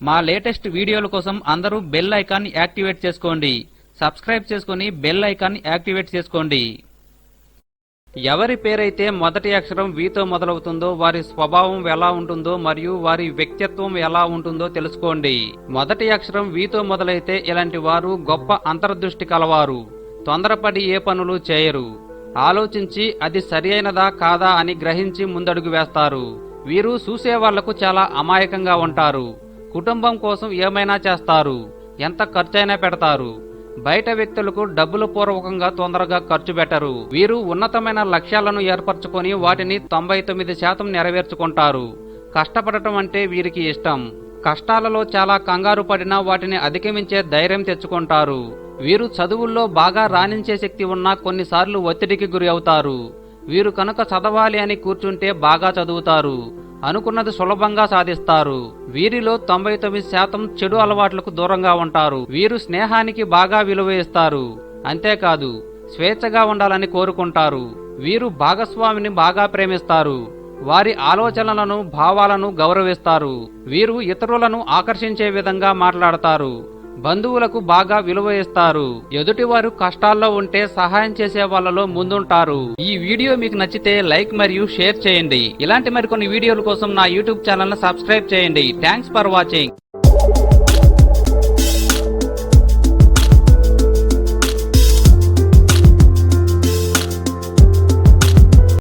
మా లేటెస్ట్ వీడియోల కోసం అందరూ బెల్ ఐకాన్ యాక్టివేట్ చేసుకోండి. సబ్స్క్రైబ్ చేసుకుని బెల్ ఐకాన్ యాక్టివేట్ చేసుకోండి. ఎవరి పేరైతే మొదటి అక్షరం వీతో మొదలవుతుందో వారి స్వభావం ఎలా ఉంటుందో మరియు వారి వ్యక్తిత్వం ఎలా ఉంటుందో తెలుసుకోండి. మొదటి అక్షరం వీతో మొదలైతే ఇలాంటి వారు గొప్ప అంతర్దృష్టి కలవారు. తొందరపడి ఏ పనులు చేయరు. ఆలోచించి అది సరియైనదా కాదా అని గ్రహించి ముందడుగు వేస్తారు. వీరు చూసేవాళ్ళకు చాలా అమాయకంగా ఉంటారు. కుటుంబం కోసం ఏమైనా చేస్తారు ఎంత ఖర్చైనా పెడతారు. బయట వ్యక్తులకు డబ్బులు పూర్వకంగా తొందరగా ఖర్చు పెట్టరు. వీరు ఉన్నతమైన లక్ష్యాలను ఏర్పరచుకొని వాటిని తొంభై తొమ్మిది శాతం నెరవేర్చుకుంటారు. కష్టపడటం అంటే వీరికి ఇష్టం. కష్టాలలో చాలా కంగారు పడినా వాటిని అధిగమించే ధైర్యం తెచ్చుకుంటారు. వీరు చదువుల్లో బాగా రాణించే శక్తి ఉన్నా కొన్నిసార్లు ఒత్తిడికి గురి అవుతారు వీరు కనుక చదవాలి అని కూర్చుంటే బాగా చదువుతారు. అనుకున్నది సులభంగా సాధిస్తారు. వీరిలో తొంభై తొమ్మిది శాతం చెడు అలవాట్లకు దూరంగా ఉంటారు. వీరు స్నేహానికి బాగా విలువ ఇస్తారు. అంతేకాదు స్వేచ్ఛగా ఉండాలని కోరుకుంటారు. వీరు భాగస్వామిని బాగా ప్రేమిస్తారు. వారి ఆలోచనలను భావాలను గౌరవిస్తారు. వీరు ఇతరులను ఆకర్షించే విధంగా మాట్లాడతారు. బంధువులకు బాగా విలువ ఇస్తారు. ఎదుటివారు కష్టాల్లో ఉంటే సహాయం చేసే వాళ్ళలో ముందుంటారు. ఈ వీడియో మీకు నచ్చితే లైక్ మరియు షేర్ చేయండి. ఇలాంటి మరికొన్ని వీడియోల కోసం నా యూట్యూబ్ ఛానల్ సబ్స్క్రైబ్ చేయండి. Thanks for watching.